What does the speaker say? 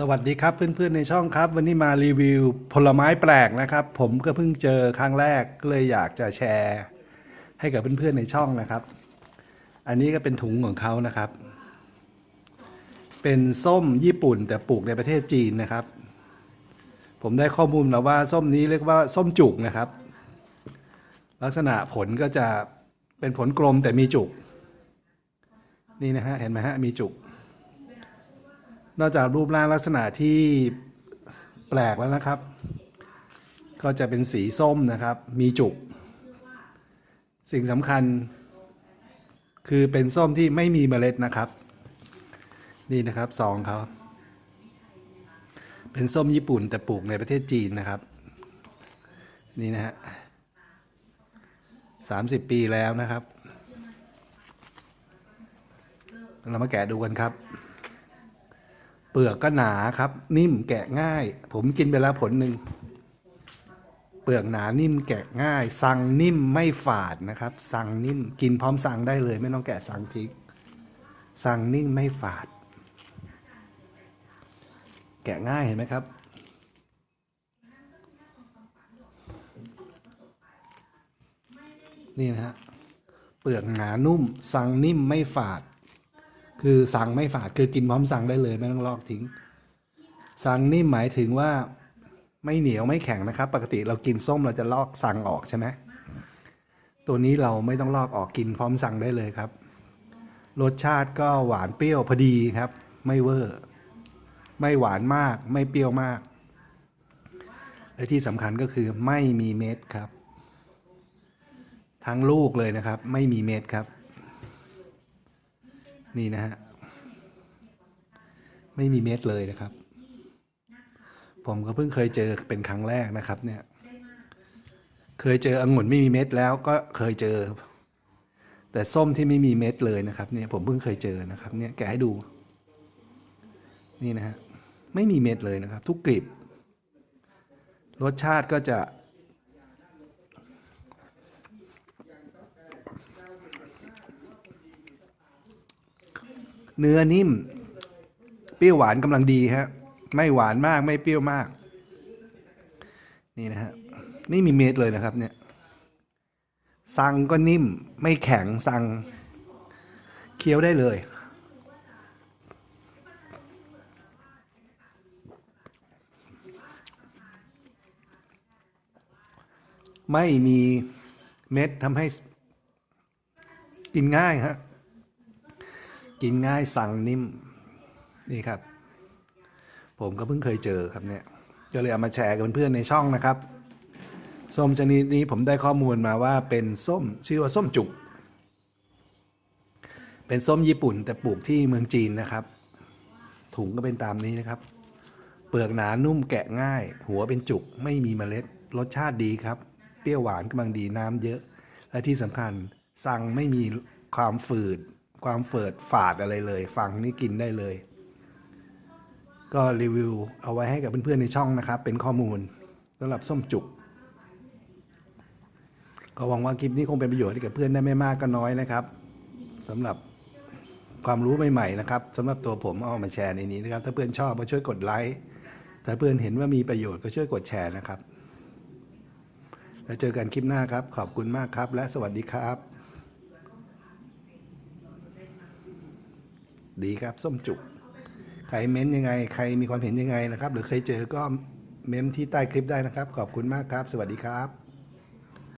สวัสดีครับเพื่อนๆในช่องครับ วันนี้มารีวิวผลไม้แปลกนะครับ ผมก็เพิ่งเจอครั้งแรกก็เลยอยากจะแชร์ ให้กับเพื่อนๆในช่องนะครับ อันนี้ก็เป็นถุงของเขานะครับ เป็นส้มญี่ปุ่นแต่ปลูกในประเทศจีนนะครับ ผมได้ข้อมูลมาว่าส้มนี้เรียกว่าส้มจุกนะครับ ลักษณะผลก็จะเป็นผลกลมแต่มีจุก นี่นะฮะเห็นไหมฮะมีจุก นอกจากรูปร่างลักษณะที่แปลกแล้วนะครับ ก็จะเป็นสีส้มนะครับ มีจุก สิ่งสำคัญ คือเป็นส้มที่ไม่มีเมล็ดนะครับ นี่นะครับซองเขาเป็นส้มญี่ปุ่นแต่ปลูกในประเทศจีนนะครับ นี่นะฮะสามสิบปีแล้วนะครับ เรามาแกะดูกันครับ ปลือกก็หนาครับ นิ่มแกะง่าย ผมกินไปแล้วผลหนึ่งเปลือกหนานิ่มแกะง่าย สั่งนิ่มไม่ฝาดนะครับ สั่งนิ่มกินพร้อมสั่งได้เลย ไม่ต้องแกะสั่งทิ้งสั่งนิ่มไม่ฝาด แกะง่ายเห็นไหมครับนี่นะฮะเปลือกหนานุ่ม สั่งนิ่มไม่ฝาด คือสั่งไม่ฝาดคือกินพร้อมสั่งได้เลยไม่ต้องลอกทิ้ง สั่งนิ่มหมายถึงว่าไม่เหนียวไม่แข็งนะครับ ปกติเรากินส้มเราจะลอกสั่งออกใช่ไหมตัวนี้เราไม่ต้องลอกออกกินพร้อมสั่งได้เลยครับ รสชาติก็หวานเปรี้ยวพอดีครับ ไม่เวอร์ไม่หวานมากไม่เปรี้ยวมาก และที่สำคัญก็คือไม่มีเม็ดครับ ทั้งลูกเลยนะครับ ไม่มีเม็ดครับ นี่นะฮะ ไม่มีเม็ดเลยนะครับ ผมก็เพิ่งเคยเจอเป็นครั้งแรกนะครับ เนี่ย เคยเจอองุ่นไม่มีเม็ดแล้วก็เคยเจอ แต่ส้มที่ไม่มีเม็ดเลยนะครับ เนี่ยผมเพิ่งเคยเจอนะครับ เนี่ยแกให้ดู นี่นะฮะ ไม่มีเม็ดเลยนะครับ ทุกกลีบรสชาติก็จะ เนื้อนิ่ม เปรี้ยวหวานกำลังดีฮะ ไม่หวานมากไม่เปรี้ยวมาก นี่นะฮะ ไม่มีเม็ดเลยนะครับ เนี่ย สั่งก็นิ่ม ไม่แข็งสั่งเคี้ยวได้เลยไม่มีเม็ดทำให้กินง่ายฮะ กินง่ายสั่งนิ่มนี่ครับ ผมก็เพิ่งเคยเจอครับเนี่ยก็เลยเอามาแชร์กับเพื่อนๆในช่องนะครับส้มชนิดนี้ผมได้ข้อมูลมาว่าเป็นส้มชื่อว่าส้มจุก เป็นส้มญี่ปุ่นแต่ปลูกที่เมืองจีนนะครับ ถุงก็เป็นตามนี้นะครับ เปลือกหนานุ่มแกะง่าย หัวเป็นจุกไม่มีเมล็ดรสชาติดีครับ เปรี้ยวหวานกำลังดีน้ำเยอะ และที่สำคัญสั่งไม่มีความฝืด ความเฟิดฝาดอะไรเลย ฟังนี่กินได้เลย ก็รีวิวเอาไว้ให้กับเพื่อนๆในช่องนะครับ เป็นข้อมูลสำหรับส้มจุก ก็หวังว่าคลิปนี้คงเป็นประโยชน์ให้กับเพื่อนได้ไม่มากก็น้อยนะครับสำหรับความรู้ใหม่ๆนะครับสำหรับตัวผมเอามาแชร์ในนี้นะครับ ถ้าเพื่อนชอบก็ช่วยกดไลค์ถ้าเพื่อนเห็นว่ามีประโยชน์ก็ช่วยกดแชร์นะครับ แล้วเจอกันคลิปหน้าครับ ขอบคุณมากครับ และสวัสดีครับ ดีครับ ส้มจุก ใครเม้นยังไง ใครมีความเห็นยังไงนะครับ หรือเคยเจอก็เม้นที่ใต้คลิปได้นะครับ ขอบคุณมากครับ สวัสดีครับ